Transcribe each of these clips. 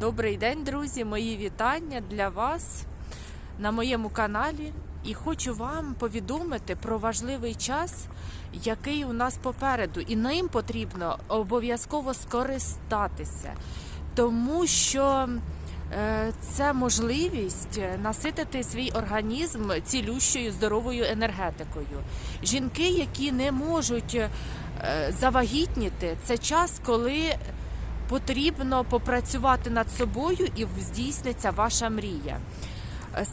Добрий день, друзі! Мої вітання для вас на моєму каналі. І хочу вам повідомити про важливий час, який у нас попереду, і ним потрібно обов'язково скористатися, тому що е, це можливість наситити свій організм цілющою здоровою енергетикою. Жінки, які не можуть е, завагітніти, це час, коли потрібно попрацювати над собою і здійсниться ваша мрія.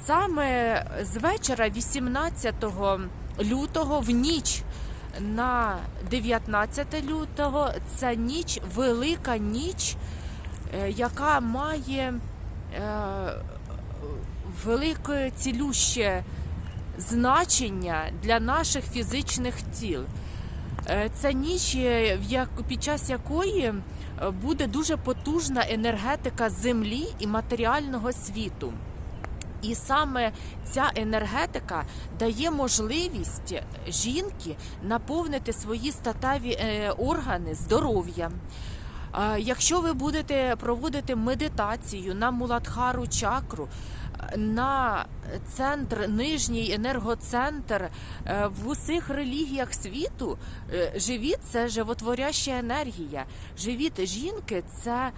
Саме з вечора 18 лютого в ніч на 19 лютого це ніч, велика ніч, е, яка має е, велике цілюще значення для наших фізичних тіл. Це ніч, е, під час якої буде дуже потужна енергетика землі і матеріального світу. І саме ця енергетика дає можливість жінки наповнити свої статеві е, органи здоров'ям. Якщо ви будете проводити медитацію на Муладхару чакру, на центр, нижній енергоцентр е, в усіх релігіях світу, е, живіт це животворяща енергія. Живіт жінки це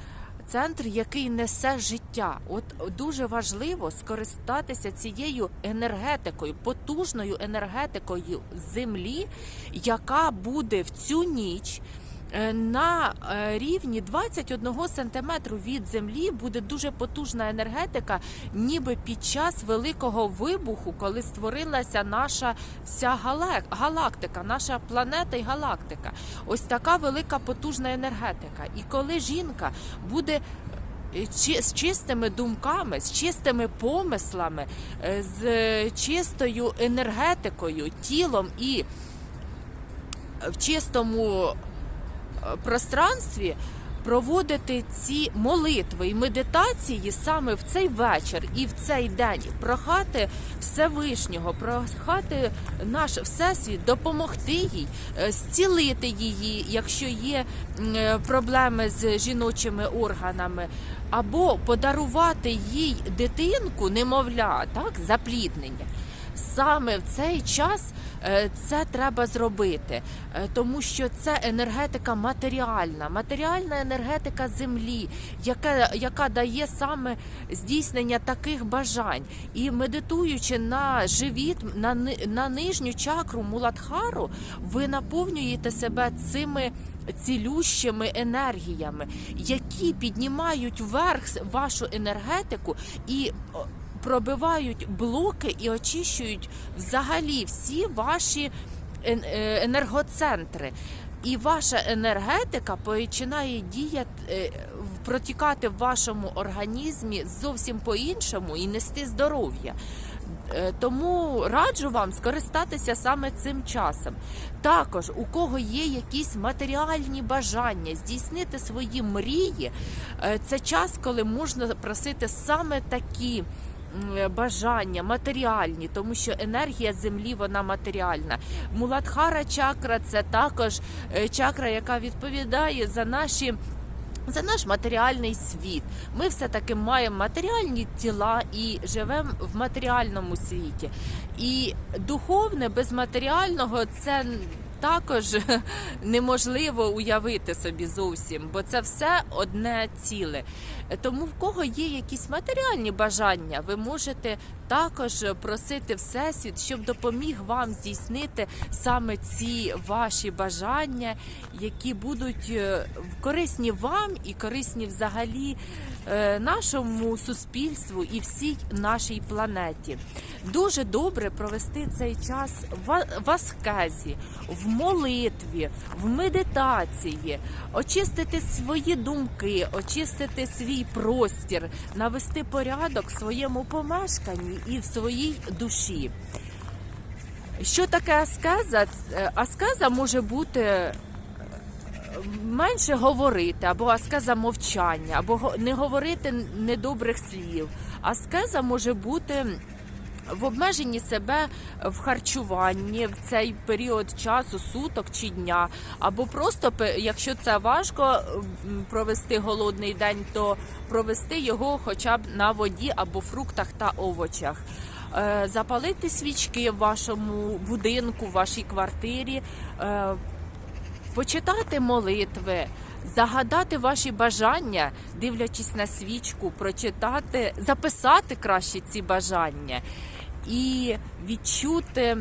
центр, який несе життя. От дуже важливо скористатися цією енергетикою, потужною енергетикою землі, яка буде в цю ніч. Е, На е, рівні 21 сантиметру від землі буде дуже потужна енергетика, ніби під час великого вибуху, коли створилася наша вся галактика, наша планета і галактика. Ось така велика потужна енергетика. І коли жінка буде е, з чистими думками, з чистими помислами, з чистою енергетикою, тілом і в чистому пространстві проводити ці молитви і медитації саме в цей вечір і в цей день, прохати Всевишнього, прохати наш всесвіт, допомогти їй, е, зцілити її, якщо є е, проблеми з жіночими органами, або подарувати їй дитинку, немовля, так, запліднення. Саме в цей час це треба зробити, е, тому що це енергетика матеріальна, матеріальна енергетика землі, яка, яка дає саме здійснення таких бажань. І медитуючи на живіт, на, на нижню чакру Муладхару, ви наповнюєте себе цими цілющими енергіями, які піднімають вверх вашу енергетику і пробивають блоки і очищують взагалі всі ваші е, енергоцентри. І ваша енергетика починає діяти, е, протікати в вашому організмі зовсім по-іншому і нести здоров'я. Е, Тому раджу вам скористатися саме цим часом. Також у кого є якісь матеріальні бажання здійснити свої мрії, це час, коли можна просити саме такі. Бажання матеріальні, тому що енергія землі вона матеріальна. Муладхара чакра це також е, чакра, яка відповідає за наші за наш матеріальний світ. Ми все-таки маємо матеріальні тіла і живемо в матеріальному світі. І духовне без матеріального це також неможливо уявити собі зовсім, бо це все одне ціле. Тому в кого є якісь матеріальні бажання, ви можете також просити Всесвіт, щоб допоміг вам здійснити саме ці ваші бажання, які будуть е, корисні вам і корисні взагалі нашому суспільству і всій нашій планеті. Дуже добре провести цей час в аскезі, в молитві, в медитації, очистити свої думки, очистити свій простір, навести порядок в своєму помешканні і в своїй душі. Що таке аскеза? Е, Аскеза може бути е, менше говорити, або аскеза мовчання, або не говорити недобрих слів. Аскеза може бути в обмеженні себе в харчуванні в цей період часу, суток чи дня, або просто якщо це важко провести голодний день, то провести його хоча б на воді або фруктах та овочах. Е, Запалити свічки в вашому будинку, в вашій квартирі, е, почитати молитви, загадати ваші бажання, дивлячись на свічку, прочитати, записати краще ці бажання і відчути.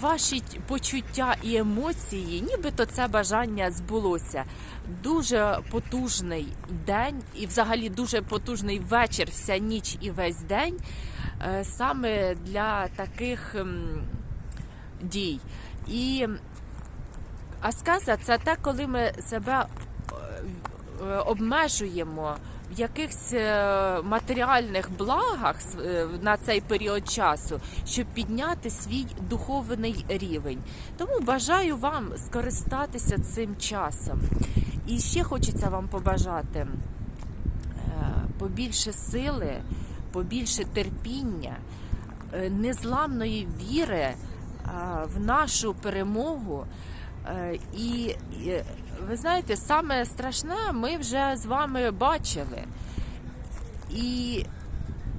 Ваші почуття і емоції, нібито це бажання збулося. Дуже потужний день, і взагалі дуже потужний вечір, вся ніч і весь день е, саме для таких дій. І аскеза це те, коли ми себе е, е, обмежуємо в якихось е, матеріальних благах на цей період часу, щоб підняти свій духовний рівень. Тому бажаю вам скористатися цим часом. І ще хочеться вам побажати побільше сили, побільше терпіння, незламної віри в нашу перемогу. Е, І, ви знаєте, саме страшне ми вже з вами бачили. І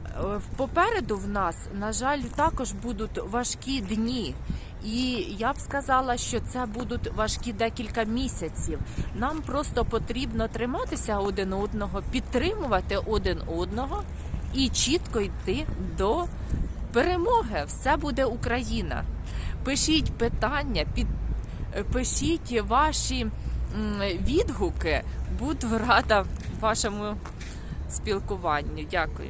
е, попереду в нас, на жаль, також будуть важкі дні. І я б сказала, що це будуть важкі декілька місяців. Нам просто потрібно триматися один одного, підтримувати один одного і чітко йти до перемоги. Все буде Україна. Пишіть питання, під, е, пишіть ваші відгуки. Буду рада вашому спілкуванню. Дякую.